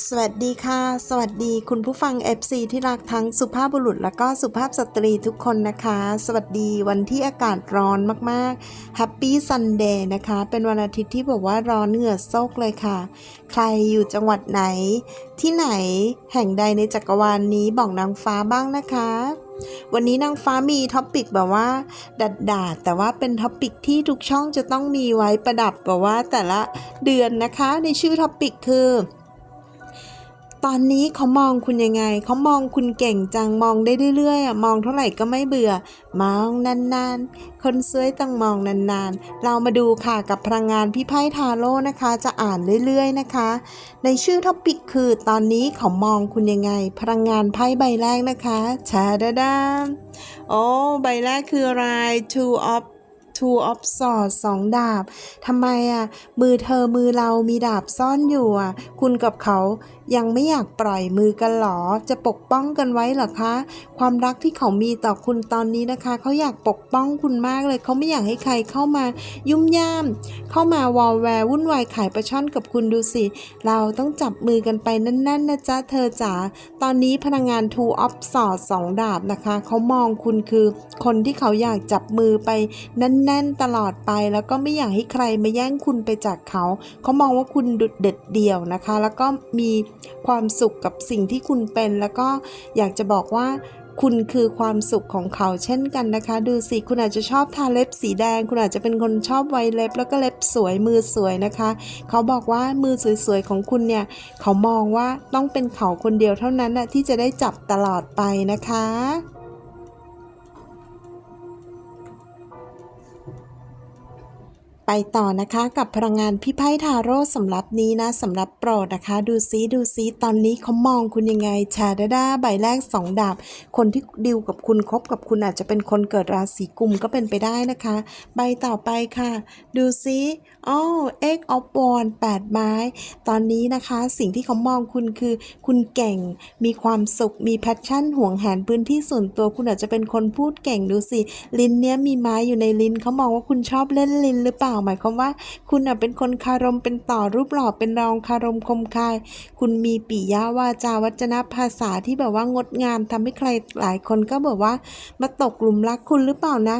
สวัสดีค่ะ สวัสดีคุณผู้ฟัง FC ที่รักทั้งสุภาพบุรุษ และก็สุภาพสตรีทุกคนนะคะ สวัสดีวันที่อากาศร้อนมากๆ Happy Sunday นะคะ เป็นวันอาทิตย์ที่บอกว่าร้อนเหงื่อโซกเลยค่ะ ใครอยู่จังหวัดไหน ที่ไหนแห่งใดในจักรวาลนนี้บอกนางฟ้าบ้างนะคะวันนี้นางฟ้ามีท็อปิกแบบว่าดัดดาดๆแต่ว่าเป็นท็อปิกที่ทุกช่องจะต้องมีไว้ประดับแบบว่าแต่ละเดือนนะคะ ในชื่อท็อปิกคือ ตอนนี้เขามองคุณยังไง เขามองคุณเก่งจังมองได้เรื่อยๆมองเท่าไหร่ก็ไม่เบื่อ มองนานๆ คนสวยต้องมองนานๆ เรามาดูค่ะกับพลังงานพี่ไพ่ทาโร่นะคะ จะอ่านเรื่อยๆนะคะ ในชื่อท็อปิกคือตอนนี้เขามองคุณยังไง พลังงานไพ่ใบแรกนะคะชาดาดาโอ้ใบแรกคืออะไร two of two of swords สองดาบทำไมอะ มือเธอมือเรามีดาบซ่อนอยู่อะ คุณกับเขายังไม่อยากปล่อยมือกันหรอ จะปกป้องกันไว้หรอคะ ความรักที่เขามีต่อคุณตอนนี้นะคะ เขาอยากปกป้องคุณมากเลย เขาไม่อยากให้ใครเข้ามายุ่มย่าม เข้ามาวอลแวร์วุ่นวายขายประช่อนกับคุณดูสิ เราต้องจับมือกันไปแน่นๆนะจ๊ะเธอจ๋า ตอนนี้พลังงาน two of swords สองดาบนะคะ เขามองคุณคือคนที่เขาอยากจับมือไปแน่นๆตลอดไป แล้วก็ไม่อยากให้ใครมาแย่งคุณไปจากเขา เขามองว่าคุณดุดเด็ดเดี่ยวนะคะ แล้วก็มีความสุขกับสิ่งที่คุณเป็น แล้วก็อยากจะบอกว่าคุณคือความสุขของเขาเช่นกันนะคะ ดูสิ คุณอาจจะชอบทาเล็บสีแดง คุณอาจจะเป็นคนชอบไวเล็บ แล้วก็เล็บสวยมือสวยนะคะ เขาบอกว่ามือสวยๆของคุณเนี่ย เขามองว่าต้องเป็นเขาคนเดียวเท่านั้นนะที่จะได้จับตลอดไปนะคะ ไปต่อนะคะกับพลังงานพี่ไพ่ทาโร่สำหรับนี้นะสำหรับโปรดนะคะ ดูซิดูซิตอนนี้เขามองคุณยังไง ชาดาดาใบแรกสองดาบ คนที่ดิวกับคุณคบกับคุณอาจจะเป็นคนเกิดราศีกุมก็เป็นไปได้นะคะ ใบต่อไปค่ะ ดูซิอ๋อเอ็กออฟวอนแปดไม้ ตอนนี้นะคะสิ่งที่เขามองคุณคือ คุณเก่งมีความสุขมีแพชชั่นห่วงแหนพื้นที่ส่วนตัวคุณอาจจะเป็นคนพูดเก่งดูสิลิ้นเนี้ยมีไม้อยู่ในลิ้นเขามองว่าคุณชอบเล่นลิ้นหรือเปล่าหมายความว่า คุณอะเป็นคนคารมเป็นต่อรูปหล่อเป็นรองคารมคมคาย คุณมีปิยาวาจาวัจนภาษาที่แบบว่างดงามทำให้ใครหลายคนก็แบบว่ามาตกหลุมรักคุณหรือเปล่านะ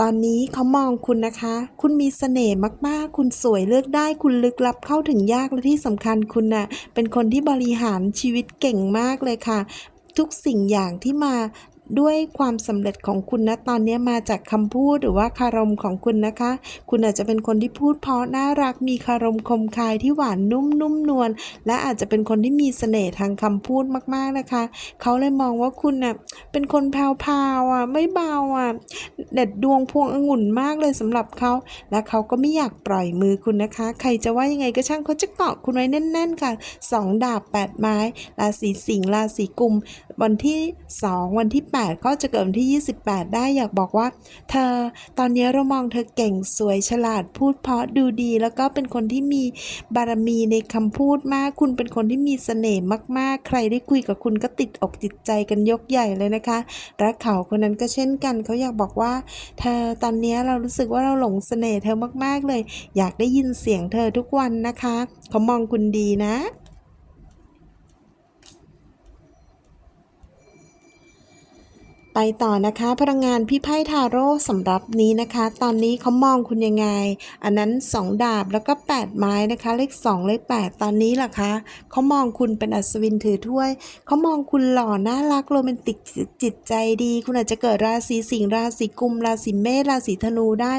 ตอนนี้เขามองคุณนะคะ คุณมีเสน่ห์มากๆ คุณสวยเลือกได้ คุณลึกลับเข้าถึงยาก และที่สำคัญคุณน่ะ เป็นคนที่บริหารชีวิตเก่งมากเลยค่ะ ทุกสิ่งอย่างที่มา ด้วยความสำเร็จของคุณนะตอนนี้มาจากคำพูดหรือว่าคารมของคุณนะคะ คุณอาจจะเป็นคนที่พูดเพราะน่ารักมีคารมคมคายที่หวานนุ่มนุ่มนวลและอาจจะเป็นคนที่มีเสน่ห์ทางคำพูดมากๆนะคะ เขาเลยมองว่าคุณน่ะเป็นคนแพรวๆอะไม่เบาอะเด็ดดวงพวงองุ่นมากเลยสำหรับเขาและเขาก็ไม่อยากปล่อยมือคุณนะคะ ใครจะว่ายังไงก็ช่างเขาจะเกาะคุณไว้แน่น ๆ ค่ะสองดาบแปดไม้ราศีสิงห์ราศีกุม วันที่ 2 วันที่8ก็จะเกิดวันที่ 28 ได้อยากบอกว่า เธอตอนนี้เรามองเธอเก่งสวยฉลาดพูดเพราะดูดี แล้วก็เป็นคนที่มีบารมีในคำพูดมาก คุณเป็นคนที่มีเสน่ห์มากๆ ใครได้คุยกับคุณก็ติดอกติดใจกันยกใหญ่เลยนะคะและเขาคนนั้นก็เช่นกันเขาอยากบอกว่า เธอตอนนี้เรารู้สึกว่าเราหลงเสน่ห์เธอมากๆเลย อยากได้ยินเสียงเธอทุกวันนะคะเขามองคุณดีนะ ไปต่อนะคะ พลังงานพี่ไพ่ทาโร่สำหรับนี้นะคะ ตอนนี้เขามองคุณยังไง อันนั้น 2 ดาบแล้วก็ 8 ไม้นะคะ เลข 2 เลข 8 ตอนนี้ล่ะคะเขามองคุณเป็นอัศวินถือถ้วยเขามองคุณหล่อน่ารักโรแมนติกจิตใจดี คุณอาจจะเกิดราศีสิงห์ราศีกุมราศีเมษราศีธนูได้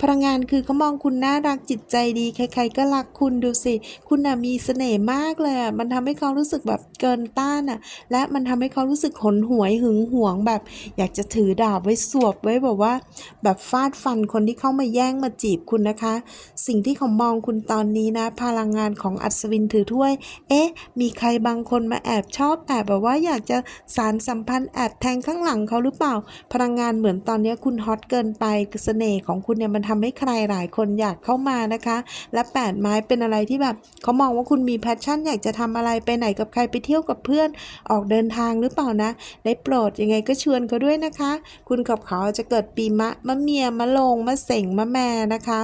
พลังงานคือเขามองคุณน่ารักจิตใจดี ใคร ๆ ก็รักคุณดูสิ คุณน่ะมีเสน่ห์มากเลยอะมันทำให้เขารู้สึกแบบเกินต้านอะและมันทำให้เขารู้สึกหนหวยหึงหวงแบบอยากจะถือดาบไว้สวบไว้แบบว่า แบบฟาดฟันคนที่เข้ามาแย่งมาจีบคุณนะคะ สิ่งที่เขามองคุณตอนนี้นะ พลังงานของอัศวินถือถ้วย เอ๊ะ มีใครบางคนมาแอบชอบแอบแบบว่าอยากจะสารสัมพันธ์แอบแทงข้างหลังเขาหรือเปล่า พลังงานเหมือนตอนนี้คุณฮอตเกินไปเสน่ห์ของคุณเนี่ยมันทำให้ใครหลายคนอยากเข้ามานะคะ และแปดไม้เป็นอะไรที่แบบเขามองว่าคุณมีแพชชั่น อยากจะทำอะไรไปไหนกับใครไปเที่ยวกับเพื่อนออกเดินทางหรือเปล่านะ ได้โปรดยังไงก็ชวนเขาด้วยนะคะ คุณกับเขาจะเกิดปีมะมะเมียมะโรงมะเสงมะแม่นะคะ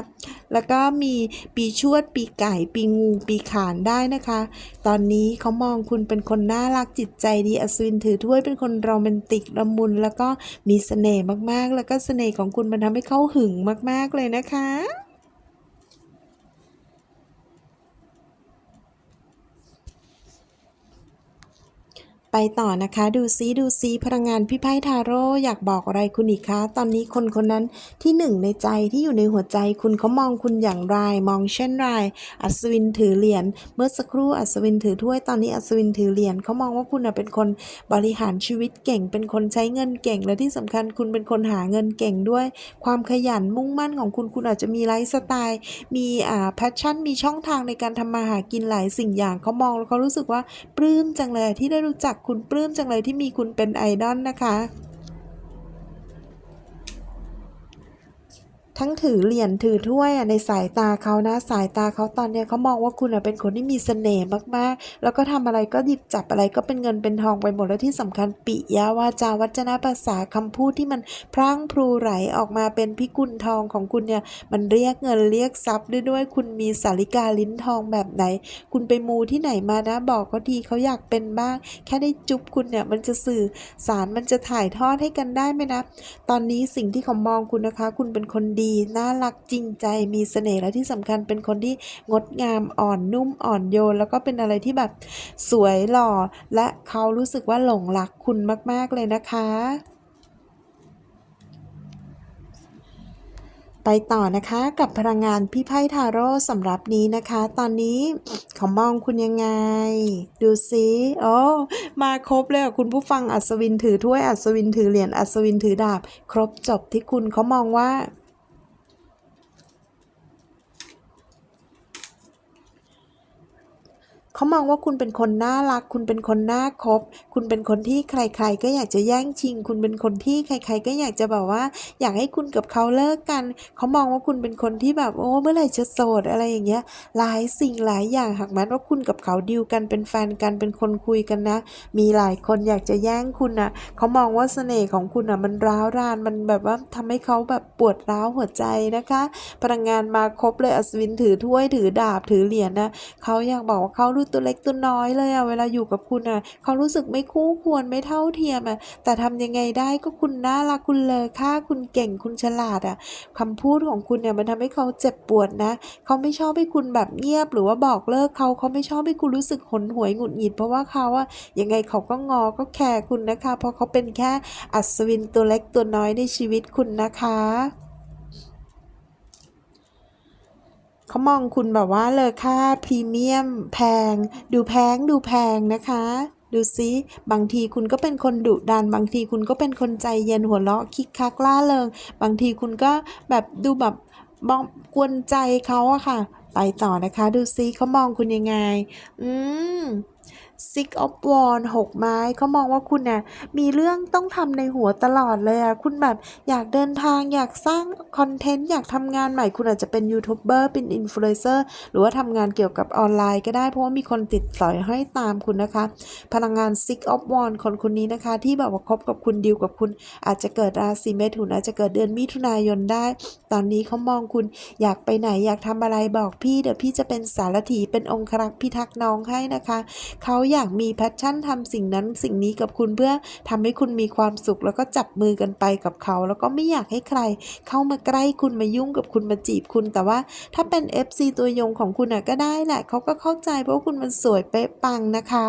แล้วก็มีปีชวด ปีไก่ ปีงู ปีขานได้นะคะ ตอนนี้เขามองคุณเป็นคนน่ารักจิตใจดีอัศวินถือถ้วยเป็นคนโรแมนติกละมุน แล้วก็มีเสน่ห์มากๆ แล้วก็เสน่ห์ของคุณมันทำให้เขาหึงมาก ๆเลยนะคะ ไปต่อนะคะ ดูซิดูซิพลังงานพี่ไพ่ทาโร่อยากบอกอะไรคุณอีกคะ ตอนนี้คนคนนั้นที่หนึ่งในใจที่อยู่ในหัวใจคุณเขามองคุณอย่างไร มองเช่นไร อัศวินถือเหรียญเมื่อสักครู่อัศวินถือถ้วยตอนนี้อัศวินถือเหรียญเขามองว่าคุณเป็นคนบริหารชีวิตเก่ง เป็นคนใช้เงินเก่งและที่สำคัญคุณเป็นคนหาเงินเก่งด้วย ความขยันมุ่งมั่นของคุณคุณอาจจะมีไลฟ์สไตล์ มีอ่าแพชชั่น มีช่องทางในการทำมาหากินหลายสิ่งอย่างเขามองแล้วเขารู้สึกว่าปลื้มจังเลยที่ได้รู้จักคุณปลื้มจังเลยที่มีคุณเป็นไอดอลนะคะ ทั้งถือเหรียญถือถ้วยอะในสายตาเขานะ สายตาเขาตอนเนี้ยเขามองว่าคุณเป็นคนที่มีเสน่ห์มากๆ แล้วก็ทำอะไรก็หยิบจับอะไรก็เป็นเงินเป็นทองไปหมดแล้วที่สำคัญปิยาวาจาวัจนะภาษาคำพูดที่มันพรั่งพรูไหลออกมาเป็นพิกุลทองของคุณเนี่ยมันเรียกเงินเรียกทรัพย์ด้วยด้วยคุณมีสาริกาลิ้นทองแบบไหน คุณไปมูที่ไหนมานะ บอกเขาทีเขาอยากเป็นบ้าง แค่ได้จุ๊บคุณเนี่ยมันจะสื่อสารมันจะถ่ายทอดให้กันได้ไหมนะ ตอนนี้สิ่งที่เขามองคุณนะคะ คุณเป็นคนดีน่ารักจริงใจมีเสน่ห์และที่สำคัญเป็นคนที่งดงามอ่อนนุ่มอ่อนโยน แล้วก็เป็นอะไรที่แบบสวยหล่อ และเขารู้สึกว่าหลงรักคุณมาก ๆ เลยนะคะไปต่อนะคะกับพลังงานพี่ไพ่ทาโร่สำหรับนี้นะคะ ตอนนี้เขามองคุณยังไง ดูซิโอ้มาครบเลยคุณผู้ฟังอัศวินถือถ้วยอัศวินถือเหรียญอัศวินถือดาบ ครบจบที่คุณเขามองว่า เขามองว่าคุณเป็นคนน่ารัก คุณเป็นคนน่าคบ คุณเป็นคนที่ใคร ๆ ก็อยากจะแย่งชิง คุณเป็นคนที่ใคร ๆ ก็อยากจะแบบว่า อยากให้คุณกับเขาเลิกกัน เขามองว่าคุณเป็นคนที่แบบโอ้เมื่อไหร่จะโสดอะไรอย่างเงี้ย หลายสิ่งหลายอย่างหากแม้ว่าคุณกับเขาดีลกันเป็นแฟนกันเป็นคนคุยกันนะ มีหลายคนอยากจะแย่งคุณนะเขามองว่าเสน่ห์ของคุณอะมันร้าวรานมันแบบว่าทำให้เขาแบบปวดร้าวหัวใจนะคะ พลังงานมาครบเลยอัศวินถือถ้วยถือดาบถือเหรียญนะเขาอยากบอกว่าเขารู้ตัวเล็กตัวน้อยเลยอะเวลาอยู่กับคุณอะเขารู้สึกไม่คู่ควรไม่เท่าเทียมอะแต่ทำยังไงได้ก็คุณน่ารักคุณเลอค่าคุณเก่งคุณฉลาดอะคำพูดของคุณเนี่ยมันทำให้เขาเจ็บปวดนะเขาไม่ชอบให้คุณแบบเงียบหรือว่าบอกเลิกเขาเขาไม่ชอบให้คุณรู้สึกหนหวยหงุดหงิดเพราะว่าเขาอะยังไงเขาก็งอก็แคร์คุณนะคะ เพราะเขาเป็นแค่อัศวินตัวเล็กตัวน้อยในชีวิตคุณนะคะ เขามองคุณแบบว่าเลอค่าพรีเมียมแพง ดูแพงดูแพงนะคะ ดูซิบางทีคุณก็เป็นคนดุดัน บางทีคุณก็เป็นคนใจเย็นหัวเราะคิกคักล่าเริง บางทีคุณก็แบบดูแบบมองกวนใจเขาอะค่ะ ไปต่อนะคะ ดูซิเขามองคุณยังไง อืม Six of Wands หกไม้เขามองว่าคุณน่ะมีเรื่องต้องทำในหัวตลอดเลยอะคุณแบบอยากเดินทางอยากสร้างคอนเทนต์อยากทำงานใหม่คุณอาจจะเป็นยูทูบเบอร์เป็นอินฟลูเอนเซอร์หรือว่าทำงานเกี่ยวกับออนไลน์ก็ได้เพราะว่ามีคนติดต่อยให้ตามคุณนะคะ พลังงาน Six of w a n d คนคนนี้นะคะ ที่แบบว่าคบกับคุณดีลกับคุณ อาจจะเกิดราศีเมถุนอาจจะเกิดเดือนมิถุนายนได้ ตอนนี้เขามองคุณอยากไปไหนอยากทำอะไรบอกพี่เดี๋ยวพี่จะเป็นสารถีเป็นองครักษ์พิทักษ์น้องให้นะคะเขาอยากมีแพชชั่นทำสิ่งนั้นสิ่งนี้กับคุณเพื่อทำให้คุณมีความสุขแล้วก็จับมือกันไปกับเขา แล้วก็ไม่อยากให้ใคร เข้ามาใกล้คุณมายุ่งกับคุณมาจีบคุณ แต่ว่าถ้าเป็น FC ตัวยงของคุณอะก็ได้แหละเขาก็เข้าใจเพราะคุณมันสวยเป๊ะปังนะคะ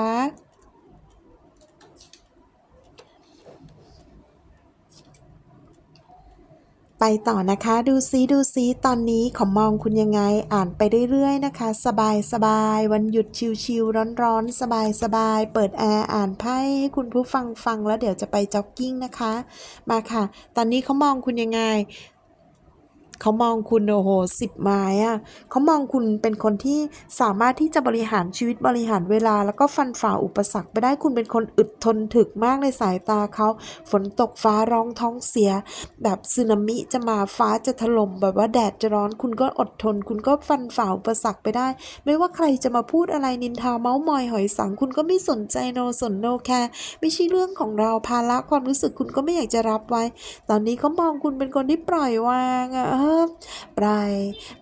ไปต่อนะคะดูซิดูซิตอนนี้ขอมองคุณยังไงอ่านไปเรื่อยๆนะคะ สบายสบายวันหยุดชิวๆร้อนๆ สบายสบายเปิดแอร์อ่านไพ่ให้คุณผู้ฟังฟังแล้วเดี๋ยวจะไปจ็อกกิ้งนะคะ มาค่ะ ตอนนี้เขามองคุณยังไง เขามองคุณโอ้โหสิบไม้อะเขามองคุณเป็นคนที่สามารถที่จะบริหารชีวิตบริหารเวลา แล้วก็ฟันฝ่าอุปสรรคไปได้คุณเป็นคนอึดทนถึกมากในสายตาเขา ฝนตกฟ้าร้องท้องเสีย แบบสึนามิจะมาฟ้าจะถล่มแบบว่าแดดจะร้อน คุณก็อดทน คุณก็ฟันฝ่าอุปสรรคไปได้ ไม่ว่าใครจะมาพูดอะไรนินทาเมาส์มอยหอยสัง คุณก็ไม่สนใจโนสนโนแคร์ไม่ใช่เรื่องของเราภาระความรู้สึกคุณก็ไม่อยากจะรับไว้ ตอนนี้เขามองคุณเป็นคนที่ปล่อยวางอะออปล่อย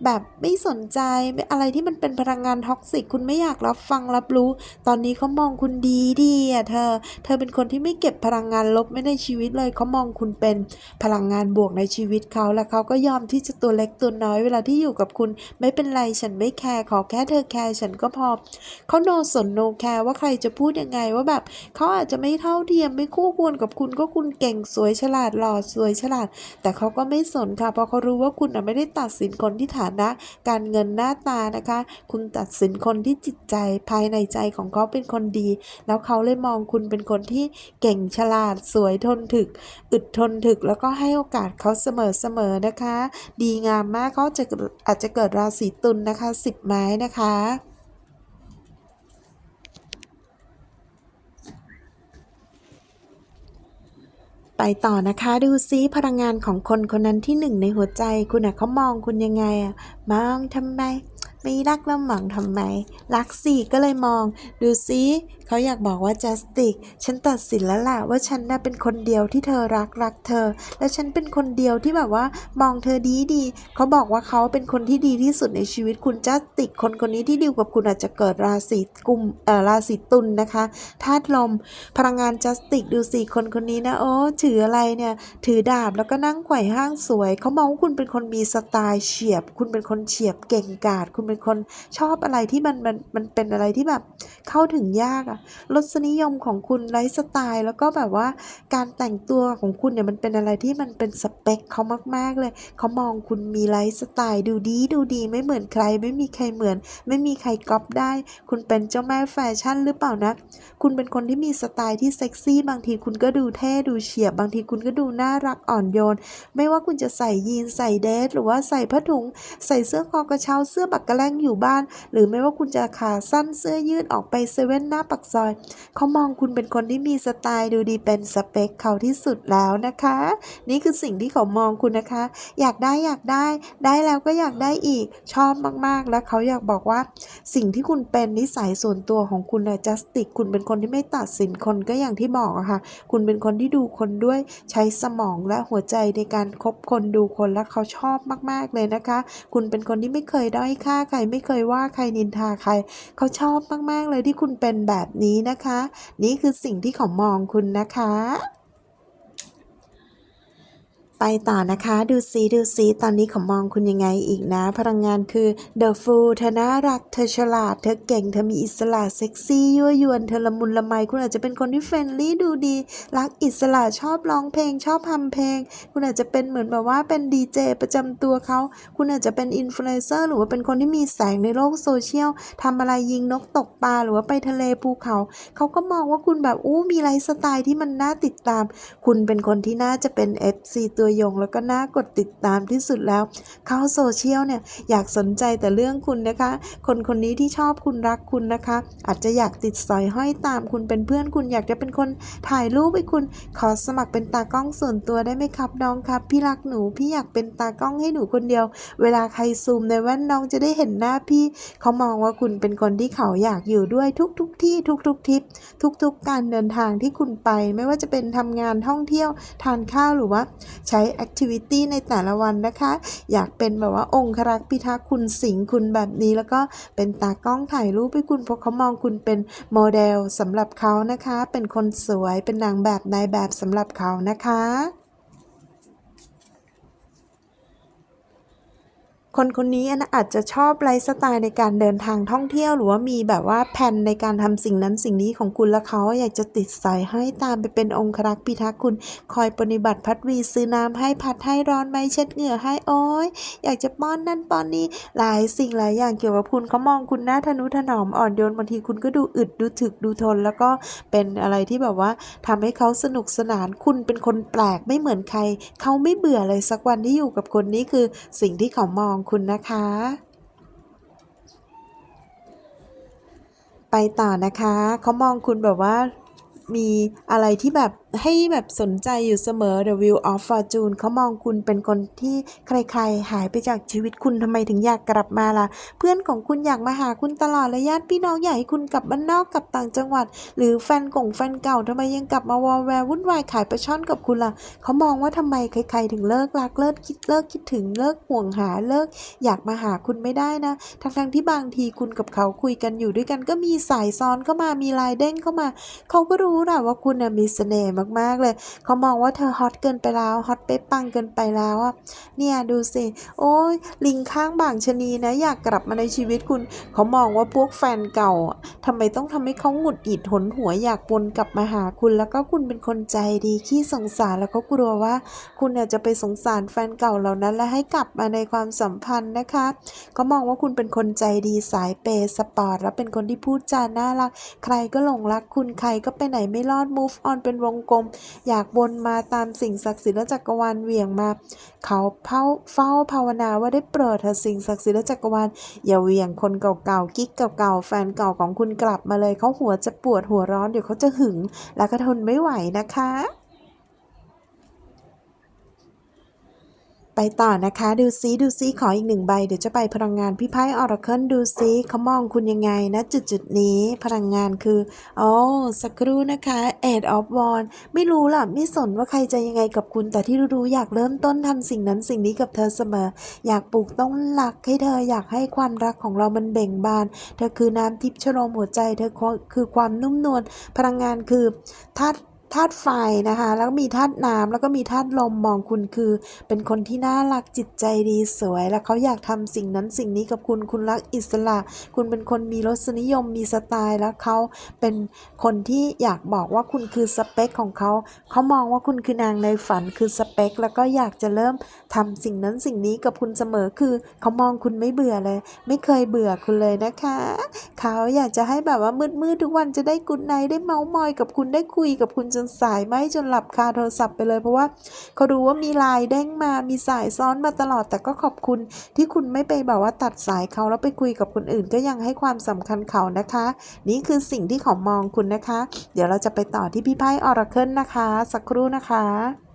แบบไม่สนใจไม่อะไรที่มันเป็นพลังงานท็อกซิกคุณไม่อยากรับฟังรับรู้ ตอนนี้เขามองคุณดีดีอะเธอ เธอเป็นคนที่ไม่เก็บพลังงานลบไม่ในชีวิตเลยเขามองคุณเป็นพลังงานบวกในชีวิตเขาและเขาก็ยอมที่จะตัวเล็กตัวน้อยเวลาที่อยู่กับคุณไม่เป็นไรฉันไม่แคร์ขอแค่เธอแคร์ฉันก็พอเขาโนสนโนแคร์ว่าใครจะพูดยังไงว่าแบบเขาอาจจะไม่เท่าเทียมไม่คู่ควรกับคุณก็คุณเก่งสวยฉลาดหล่อสวยฉลาด แต่เขาก็ไม่สนค่ะเพราะเขารู้ว่าคุณไม่ได้ตัดสินคนที่ฐานะ การเงินหน้าตานะคะ คุณตัดสินคนที่จิตใจภายในใจของเขาเป็นคนดี แล้วเขาเลยมองคุณเป็นคนที่เก่งฉลาดสวยทนถึก อึดทนถึกแล้วก็ให้โอกาสเขาเสมอๆนะคะ ดีงามมากเขาจะอาจจะเกิดราศีตุลนนะคะสิบไม้นะคะ ไปต่อนะคะดูซิพลังงานของคนคนนั้นที่หนึ่งในหัวใจ คุณอะเขามองคุณยังไงอะมองทำไม ไม่รักแล้วมองทำไม รักสิก็เลยมอง ดูซิ เขาอยากบอกว่าจัสติกฉันตัดสินแล้วล่ะว่าฉันน่ะเป็นคนเดียวที่เธอรักรักเธอ และฉันเป็นคนเดียวที่แบบว่ามองเธอดีดี เขาบอกว่าเขาเป็นคนที่ดีที่สุดในชีวิตคุณจัสติก คนคนนี้ที่ดีกับคุณอาจจะเกิดราศีกุมเอ่อราศีตุลนะคะธาตุลม พลังงานจัสติกดูสิคนคนนี้นะโอ้ถืออะไรเนี่ยถือดาบแล้วก็นั่งไขว่ห้างสวย เขามองว่าคุณเป็นคนมีสไตล์เฉียบ คุณเป็นคนเฉียบเก่งกาจคุณเป็นคนชอบอะไรที่มันมันมันเป็นอะไรที่แบบเข้าถึงยากอะรสนิยมของคุณไลฟ์สไตล์ แล้วก็แบบว่าการแต่งตัวของคุณเนี่ยมันเป็นอะไรที่มันเป็นสเปคเขามากๆเลย เขามองคุณมีไลฟ์สไตล์ดูดีดูดีไม่เหมือนใคร ไม่มีใครเหมือน ไม่มีใครก๊อปได้ คุณเป็นเจ้าแม่แฟชั่นหรือเปล่านะ คุณเป็นคนที่มีสไตล์ที่เซ็กซี่บางทีคุณก็ดูเท่ดูเฉียบบางทีคุณก็ดูน่ารักอ่อนโยน ไม่ว่าคุณจะใส่ยีนใส่เดรสหรือว่าใส่ผ้าถุง ใส่เสื้อคอกระเช้าเสื้อบักกระแลงอยู่บ้าน หรือไม่ว่าคุณจะขาสั้นเสื้อยืดออกไปเซเว่นหน้าปักซอย เขามองคุณเป็นคนที่มีสไตล์ดูดีเป็นสเปคเขาที่สุดแล้วนะคะ นี่คือสิ่งที่เขามองคุณนะคะ อยากได้อยากได้ ได้แล้วก็อยากได้อีก ชอบมากๆ แล้วเขาอยากบอกว่า สิ่งที่คุณเป็นนิสัยส่วนตัวของคุณนะจัสติกคุณเป็นคนที่ไม่ตัดสินคนก็อย่างที่บอกอะค่ะ คุณเป็นคนที่ดูคนด้วยใช้สมองและหัวใจในการคบคนดูคนและเขาชอบมาก ๆ เลยนะคะ คุณเป็นคนที่ไม่เคยด้อยค่าใครไม่เคยว่าใครนินทาใคร เขาชอบมาก ๆ เลยที่คุณเป็นแบบนี้นะคะ นี่คือสิ่งที่เขามองคุณนะคะ ไปต่อนะคะดูซิดูซิตอนนี้เขามองคุณยังไงอีกนะ พลังงานคือ The Fool เธอน่ารัก เธอฉลาด เธอเก่ง เธอมีอิสระเซ็กซี่ยั่วยวน เธอละมุนละไม คุณอาจจะเป็นคนที่เฟรนลี่ดูดี รักอิสระชอบร้องเพลง ชอบทำเพลง คุณอาจจะเป็นเหมือนแบบว่าเป็นดีเจประจำตัวเขา คุณอาจจะเป็นอินฟลูเอนเซอร์หรือว่าเป็นคนที่มีแสงในโลกโซเชียลทำอะไรยิงนกตกปลาหรือว่าไปทะเลภูเขา เขาก็มองว่าคุณแบบอู้มีไลฟ์สไตล์ที่มันน่าติดตาม คุณเป็นคนที่น่าจะเป็น FC ตัวยงแล้วก็น่ากดติดตามที่สุดแล้ว เข้าโซเชียลเนี่ยอยากสนใจแต่เรื่องคุณนะคะ คนคนนี้ที่ชอบคุณรักคุณนะคะ อาจจะอยากติดสอยห้อยตามคุณเป็นเพื่อนคุณอยากจะเป็นคนถ่ายรูปให้คุณขอสมัครเป็นตากล้องส่วนตัวได้ไหมครับน้องครับพี่รักหนูพี่อยากเป็นตากล้องให้หนูคนเดียว เวลาใครซูมในแว่นน้องจะได้เห็นหน้าพี่ เขามองว่าคุณเป็นคนที่เขาอยากอยู่ด้วยทุกทุกๆที่ทุกทุกๆทริปทุกๆกการเดินทางที่คุณไป ไม่ว่าจะเป็นทำงานท่องเที่ยวทานข้าวหรือว่า ใช้แอคทิวิตี้ในแต่ละวันนะคะ อยากเป็นแบบว่าองครักษ์พิทักษ์คุณสิงคุณแบบนี้ แล้วก็เป็นตากล้องถ่ายรูปให้คุณเพราะเขามองคุณเป็นโมเดลสำหรับเขานะคะ เป็นคนสวยเป็นนางแบบนายแบบสำหรับเขานะคะ คนคนนี้นะอาจจะชอบไลฟ์สไตล์ในการเดินทางท่องเที่ยว หรือว่ามีแบบว่าแผนในการทำสิ่งนั้นสิ่งนี้ของคุณแล้วเขาอยากจะติดสายให้ตามไปเป็นองครักษ์พิทักษ์คุณ คอยปฏิบัติพัดวีซื้อน้ำให้พัดให้ร้อนไหมเช็ดเหงื่อให้โอ้ยอยากจะป้อนนั่นป้อนนี้หลายสิ่งหลายอย่างเกี่ยวกับคุณเขามองคุณหน้าทนุถนอมอ่อนโยนบางทีคุณก็ดูอึดดูถึกดูทน แล้วก็เป็นอะไรที่แบบว่าทำให้เขาสนุกสนานคุณเป็นคนแปลกไม่เหมือนใคร เขาไม่เบื่อเลยสักวันที่อยู่กับคนนี้คือสิ่งที่เขามองคุณนะคะ ไปต่อนะคะ เขามองคุณแบบว่ามีอะไรที่แบบให้แบบสนใจอยู่เสมอ The Wheel of Fortune เขามองคุณเป็นคนที่ใครๆ หายไปจากชีวิตคุณทำไมถึงอยากกลับมาล่ะ เพื่อนของคุณอยากมาหาคุณตลอดและญาติพี่น้องอยากให้คุณกลับบ้านนอกกลับต่างจังหวัด หรือแฟนกงแฟนเก่าทำไมยังกลับมาวอลแวร์วุ่นวายขายปลาช่อนกับคุณล่ะ เขามองว่าทำไมใครๆ ถึงเลิกรักเลิกคิดเลิกคิดถึงเลิกห่วงหาเลิก อยากมาหาคุณไม่ได้นะทั้งๆที่บางทีคุณกับเขาคุยกันอยู่ด้วยกันก็มีสายซ้อนเข้ามามีลายเด้งเข้ามา เขาก็รู้แหละว่าคุณมีเสน่ห์มากๆเลย เขามองว่าเธอฮอตเกินไปแล้วฮอตเป๊ะปังเกินไปแล้วอะเนี่ยดูสิโอ้ยลิงข้างบางชะนีนะ อยากกลับมาในชีวิตคุณ เขามองว่าพวกแฟนเก่าอะทำไมต้องทำให้เขาหงุดหงิดหนหัวอยากวนกลับมาหาคุณ แล้วก็คุณเป็นคนใจดีขี้สงสารแล้วก็กลัวว่า คุณเนี่ยจะไปสงสารแฟนเก่าเหล่านั้น และให้กลับมาในความสัมพันธ์นะคะเขามองว่าคุณเป็นคนใจดีสายเปย์สปอร์ตและเป็นคนที่พูดจาน่ารัก ใครก็หลงรักคุณใครก็ไปไหนไม่รอด move on เป็นวงกลมอยากบนมาตามสิ่งศักดิ์สิทธิ์และจักรวาลเหวี่ยงมา เขาเฝ้าเฝ้าภาวนาว่าได้โปรดเถอะสิ่งศักดิ์สิทธิ์และจักรวาลอย่าเหวี่ยงคนเก่าๆกิ๊กเก่าๆแฟนเก่าของคุณกลับมาเลยเขาหัวจะปวดหัวร้อนเดี๋ยวเขาจะหึง แล้วก็ทนไม่ไหวนะคะ ไปต่อนะคะ ดูซิดูซิขออีกหนึ่งใบ เดี๋ยวจะไปพลังงานพี่ไพ่ออร์เคิลดูซิเขามองคุณยังไงนะจุดจุดนี้พลังงานคือโอ้สักครู่นะคะ Eight of Wands ไม่รู้ล่ะ ไม่สนว่าใครจะยังไงกับคุณ แต่ที่รู้ๆอยากเริ่มต้นทำสิ่งนั้นสิ่งนี้กับเธอเสมอ อยากปลูกต้นหลักให้เธออยากให้ความรักของเรามันเบ่งบาน เธอคือน้ำทิพย์ชโลมหัวใจ เธอคือความนุ่มนวลพลังงานคือธาตุ ธาตุไฟนะคะ แล้วก็มีธาตุน้ำแล้วก็มีธาตุลมมองคุณคือ เป็นคนที่น่ารักจิตใจดีสวย แล้วเขาอยากทำสิ่งนั้นสิ่งนี้กับคุณคุณรักอิสระ คุณเป็นคนมีรสนิยมมีสไตล์ แล้วเขาเป็นคนที่อยากบอกว่าคุณคือสเปคของเขาเขามองว่าคุณคือนางในฝันคือสเปค แล้วก็อยากจะเริ่มทำสิ่งนั้นสิ่งนี้กับคุณเสมอคือเขามองคุณไม่เบื่อเลย ไม่เคยเบื่อคุณเลยนะคะเขาอยากจะให้แบบว่ามืดๆทุกวันจะได้กุดไนได้เมาส์มอยกับคุณได้คุยกับคุณจนสายไหมจนหลับคาโทรศัพท์ไปเลย เพราะว่าเขาดูว่ามีไลายเด้งมามีสายซ้อนมาตลอด แต่ก็ขอบคุณที่คุณไม่ไปแบบว่าตัดสายเขาแล้วไปคุยกับคนอื่น ก็ยังให้ความสำคัญเขานะคะ นี่คือสิ่งที่เขามองคุณนะคะ เดี๋ยวเราจะไปต่อที่พี่ไพ่ออร์เคิลนะคะ สักครู่นะคะ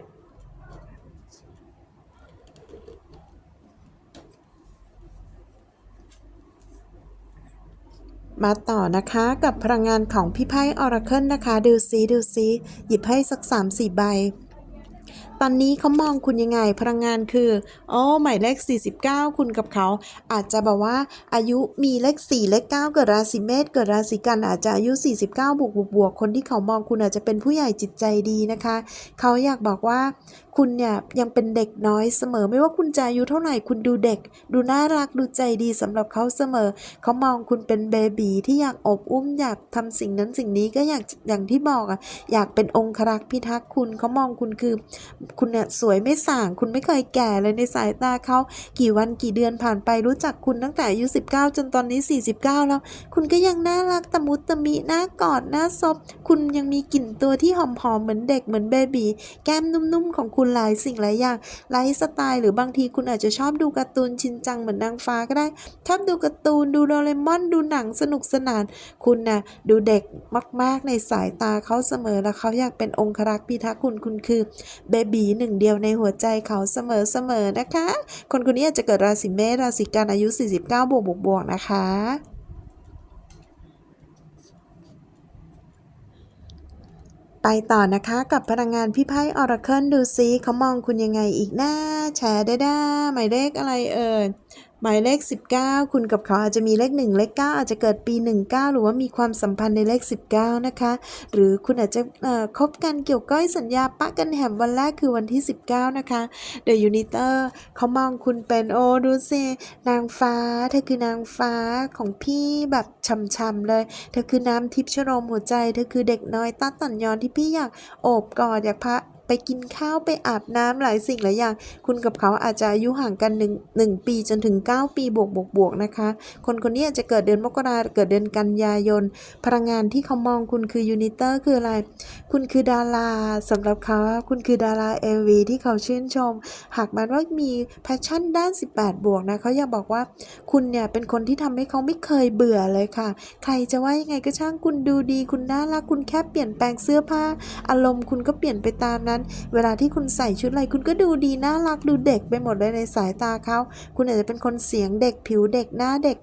มาต่อนะคะกับพลังงานของพี่ไพ่ออราเคิลนะคะ ดูซิดูซิหยิบให้สัก 3-4 ใบ ตอนนี้เขามองคุณยังไงพลังงานคือโอ้หมายเลข 49 คุณกับเขา อาจจะแบบว่าอายุมีเลข 4 เลข 9 เกิดราศีเมษเกิดราศีกันอาจจะอายุ 49 บวกบวกบวกคนที่เขามองคุณอาจจะเป็นผู้ใหญ่จิตใจดีนะคะ เขาอยากบอกว่า คุณเนี่ยยังเป็นเด็กน้อยเสมอ ไม่ว่าคุณจะอายุเท่าไหร่คุณดูเด็ก ดูน่ารักดูใจดีสำหรับเขาเสมอ เขามองคุณเป็นเบบีที่อยากอบอุ้มอยากทำสิ่งนั้นสิ่งนี้ก็อยากอย่างที่บอกอะอยากเป็นองครักษ์พิทักษ์คุณเขามองคุณคือ คุณเนี่ยสวยไม่ส่าง คุณไม่เคยแก่เลยในสายตาเขากี่วันกี่เดือนผ่านไปรู้จักคุณตั้งแต่อายุ19 จนตอนนี้ 49 แล้ว คุณก็ยังน่ารักตะมุตะมิน่ากอดน่าซบคุณยังมีกลิ่นตัวที่หอมๆเหมือนเด็กเหมือนเบบีแก้มนุ่มๆของคุณหลายสิ่งหลายอย่างไลฟ์สไตล์หรือบางทีคุณอาจจะชอบดูการ์ตูนชินจังเหมือนนางฟ้าก็ได้ชอบดูการ์ตูนดูโดเรมอนดูหนังสนุกสนาน คุณน่ะดูเด็กมาก ๆ ในสายตาเขาเสมอและเขาอยากเป็นองครักษ์พิทักษ์คุณคุณคือเบบีหนึ่งเดียวในหัวใจเขาเสมอเสมอนะคะ คนคนนี้อาจจะเกิดราศีเมษราศีกันอายุ 49 บวกบวกบวกนะคะ ไปต่อนะคะกับพลังงานพี่ไพ่ออร์เคิลดูซิเขามองคุณยังไงอีกหน้าแชร์ได้ด้าหมายเลขอะไรเอ่ย หมายเลข 19 คุณกับเขาอาจจะมีเลข 1 เลข 9 อาจจะเกิดปี 19 หรือว่ามีความสัมพันธ์ในเลข 19 นะคะ หรือคุณอาจจะคบกันเกี่ยวก้อยสัญญาปะกันแหมวันแรกคือวันที่ 19 นะคะเดอะยูนิเตอร์เขามองคุณเป็นโอ้ดูสินางฟ้า เธอคือนางฟ้าของพี่แบบช่ำๆเลย เธอคือน้ำทิพย์ชโรมหัวใจ เธอคือเด็กน้อยตัดต่อนยอนที่พี่อยากโอบกอดอยากพา ไปกินข้าวไปอาบน้ำหลายสิ่งหลายอย่าง คุณกับเขาอาจจะอายุห่างกัน1 1ปีจนถึง 9 ปีบวกบวกบวกนะคะ คนคนนี้อาจจะเกิดเดือนมกราเกิดเดือนกันยายน พลังงานที่เขามองคุณคือยูนิเตอร์คืออะไร คุณคือดาราสำหรับเขาคุณคือดาราเอวีที่เขาชื่นชม หากมันว่ามีแพชชั่นด้าน 18 บวกนะเขาอยากบอกว่าคุณเนี่ยเป็นคนที่ทำให้เขาไม่เคยเบื่อเลยค่ะ ใครจะว่ายังไงก็ช่างคุณดูดี คุณน่ารักคุณแค่เปลี่ยนแปลงเสื้อผ้า อารมณ์คุณก็เปลี่ยนไปตามนั้น เวลาที่คุณใส่ชุดอะไรคุณก็ดูดีน่ารักดูเด็กไปหมดเลยในสายตาเขา คุณอาจจะเป็นคนเสียงเด็กผิวเด็กหน้าเด็ก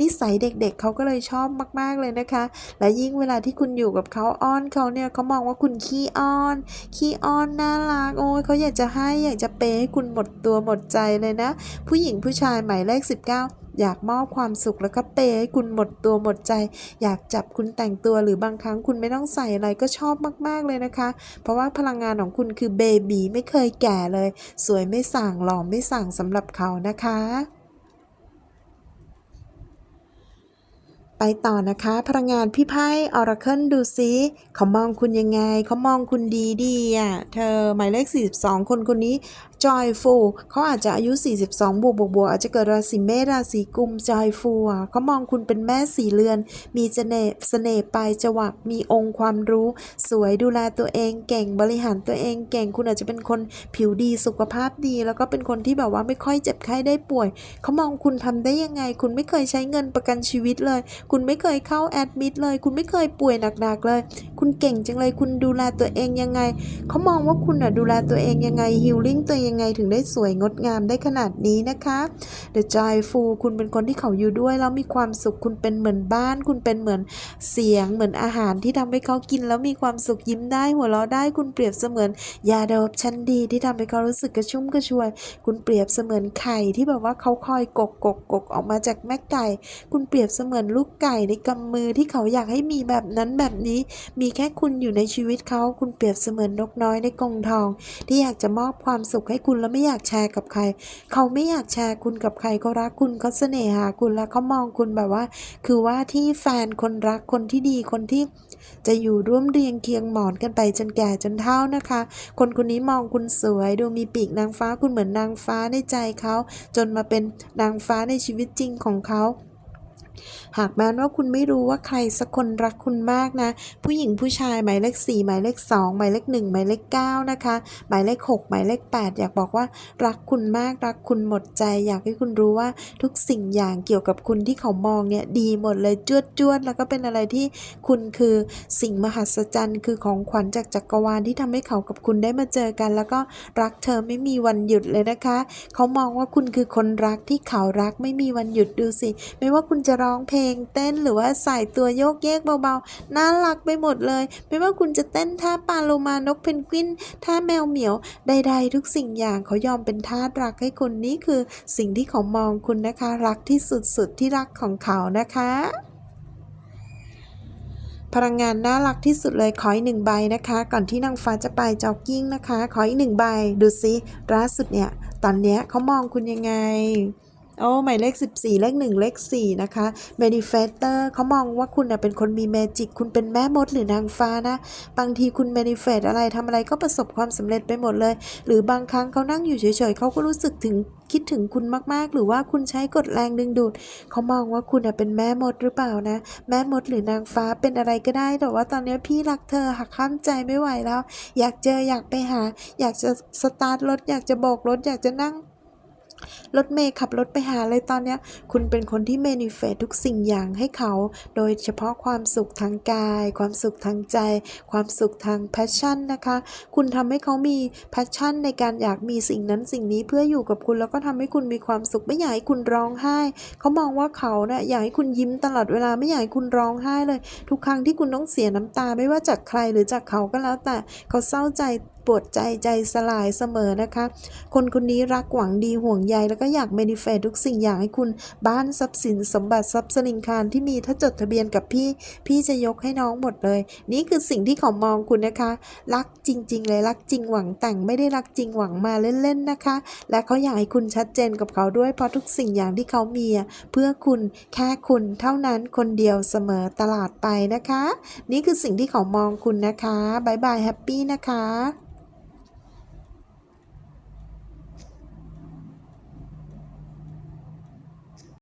นิสัยเด็กๆเขาก็เลยชอบมากๆเลยนะคะ และยิ่งเวลาที่คุณอยู่กับเขาอ้อนเขาเนี่ยเขามองว่าคุณขี้อ้อน ขี้อ้อนน่ารักโอ้ยเขาอยากจะให้อยากจะเปย์ให้คุณหมดตัวหมดใจเลยนะ ผู้หญิงผู้ชายหมายเลข 19 อยากมอบความสุขแล้วก็เปย์ให้คุณหมดตัวหมดใจ อยากจับคุณแต่งตัวหรือบางครั้งคุณไม่ต้องใส่อะไรก็ชอบมาก ๆ เลยนะคะ เพราะว่าพลังงานของคุณคือเบบีไม่เคยแก่เลย สวยไม่สั่งหล่อไม่สั่งสำหรับเขานะคะ ไปต่อนะคะ พลังงานพี่ไพ่ออราเคิลดูซิเขามองคุณยังไง เขามองคุณดีดีอะ เธอหมายเลข 42 คนคนนี้ joyful เขาอาจจะอายุ 42 บวกบวกบวกอาจจะเกิดราศีเมษราศีกุม joyful อะเขามองคุณเป็นแม่สีเรือน มีเสน่ห์เสน่ห์ปลายจวักมีองค์ความรู้ สวยดูแลตัวเองเก่งบริหารตัวเองเก่ง คุณอาจจะเป็นคนผิวดีสุขภาพดี แล้วก็เป็นคนที่แบบว่าไม่ค่อยเจ็บไข้ได้ป่วย เขามองคุณทำได้ยังไง คุณไม่เคยใช้เงินประกันชีวิตเลย คุณไม่เคยเข้าแอดมิดเลย คุณไม่เคยป่วยหนักๆเลย คุณเก่งจังเลย คุณดูแลตัวเองยังไง เขามองว่าคุณอะดูแลตัวเองยังไงฮิลลิ่งตัวเองยังไงถึงได้สวยงดงามได้ขนาดนี้นะคะ The Joyful คุณเป็นคนที่เขาอยู่ด้วยแล้วมีความสุขคุณเป็นเหมือนบ้าน คุณเป็นเหมือนเสียงเหมือนอาหารที่ทำให้เขากินแล้วมีความสุขยิ้มได้หัวเราะได้คุณเปรียบเสมือนยาดมชั้นดีที่ทำให้เขารู้สึกกระชุ่มกระชวย คุณเปรียบเสมือนไข่ที่แบบว่าเขาคอยกกกกกกออกมาจากแม่ไก่ คุณเปรียบเสมือนลูกไก่ในกำมือที่เขาอยากให้มีแบบนั้นแบบนี้ มีแค่คุณอยู่ในชีวิตเขาคุณเปรียบเสมือนนกน้อยในกรงทอง ที่อยากจะมอบความสุขให้คุณแล้วไม่อยากแชร์กับใคร เขาไม่อยากแชร์คุณกับใครเขารักคุณเขาเสน่หาคุณแล้วเขามองคุณแบบว่า คือว่าที่แฟนคนรักคนที่ดีคนที่จะอยู่ร่วมเรียงเคียงหมอนกันไปจนแก่จนเฒ่านะคะ คนคนนี้มองคุณสวย ดูมีปีกนางฟ้าคุณเหมือนนางฟ้าในใจเขาจนมาเป็นนางฟ้าในชีวิตจริงของเขา หากแม้ว่าคุณไม่รู้ว่าใครสักคนรักคุณมากนะ ผู้หญิงผู้ชายหมายเลข 4 หมายเลข 2 หมายเลข 1 หมายเลข 9 นะคะ หมายเลข 6 หมายเลข 8 อยากบอกว่ารักคุณมากรักคุณหมดใจ อยากให้คุณรู้ว่าทุกสิ่งอย่างเกี่ยวกับคุณที่เขามองเนี่ยดีหมดเลยจวดจวดแล้วก็เป็นอะไรที่คุณคือสิ่งมหัศจรรย์ คือของขวัญจากจักรวาลที่ทำให้เขากับคุณได้มาเจอกัน แล้วก็รักเธอไม่มีวันหยุดเลยนะคะ เขามองว่าคุณคือคนรักที่เขารักไม่มีวันหยุดดูสิ ไม่ว่าคุณจะร้องเพลงเต้นหรือว่าใส่ตัวโยกเยกเบาๆ น่ารักไปหมดเลย ไม่ว่าคุณจะเต้นท่าปลาโลมานกเพนกวินท่าแมวเหมียวใดๆ ทุกสิ่งอย่างเขายอมเป็นทาสรักให้คุณนี่คือสิ่งที่เขามองคุณนะคะ รักที่สุดๆที่รักของเขานะคะพลังงานน่ารักที่สุดเลยขออีกหนึ่งใบนะคะ ก่อนที่นางฟ้าจะไปจ็อกกิ้งนะคะ ขออีกหนึ่งใบดูสิล่าสุดเนี่ย ตอนเนี้ยเขามองคุณยังไง โอ้หมายเลข 14 เลข 1 เลข 4 นะคะ manifestor เขามองว่าคุณน่ะเป็นคนมีแมจิก คุณเป็นแม่มดหรือนางฟ้านะ บางทีคุณ manifest อะไรทำอะไรก็ประสบความสำเร็จไปหมดเลย หรือบางครั้งเขานั่งอยู่เฉยๆ เขาก็รู้สึกถึงคิดถึงคุณมากๆ หรือว่าคุณใช้กฎแรงดึงดูด เขามองว่าคุณน่ะเป็นแม่มดหรือเปล่านะ แม่มดหรือนางฟ้าเป็นอะไรก็ได้ แต่ว่าตอนนี้พี่รักเธอหักข้ามใจไม่ไหวแล้ว อยากเจออยากไปหา อยากจะสตาร์ทรถ อยากจะโบกรถ อยากจะนั่ง รถเมย์ขับรถไปหาเลยตอนเนี้ย คุณเป็นคนที่เมนิเฟตทุกสิ่งอย่างให้เขา โดยเฉพาะความสุขทางกาย ความสุขทางใจ ความสุขทางแพชชั่นนะคะ คุณทำให้เขามีแพชชั่นในการอยากมีสิ่งนั้นสิ่งนี้เพื่ออยู่กับคุณแล้วก็ทำให้คุณมีความสุขไม่อยากให้คุณร้องไห้ เขามองว่าเขาเนะ่ยอยากให้คุณยิ้มตลอดเวลาไม่อยากให้คุณร้องไห้เลย ทุกครั้งที่คุณต้องเสียน้ำตาไม่ว่าจากใครหรือจากเขาก็แล้วแต่เขาเศร้าใจ ปวดใจใจสลายเสมอนะคะ คนคนนี้รักหวังดีห่วงใยแล้วก็อยากเมนิเฟตทุกสิ่งอย่างให้คุณบ้านทรัพย์สินสมบัติทรัพย์สลิงคารที่มีถ้าจดทะเบียนกับพี่ พี่จะยกให้น้องหมดเลย นี่คือสิ่งที่เขามองคุณนะคะ รักจริง ๆ เลยรักจริงหวังแต่งไม่ได้รักจริงหวังมาเล่นๆนะคะ และเขาอยากให้คุณชัดเจนกับเขาด้วยเพราะทุกสิ่งอย่างที่เขามีเพื่อคุณแค่คุณเท่านั้นคนเดียวเสมอตลาดไปนะคะ นี่คือสิ่งที่เขามองคุณนะคะบายบายแฮปปี้นะคะ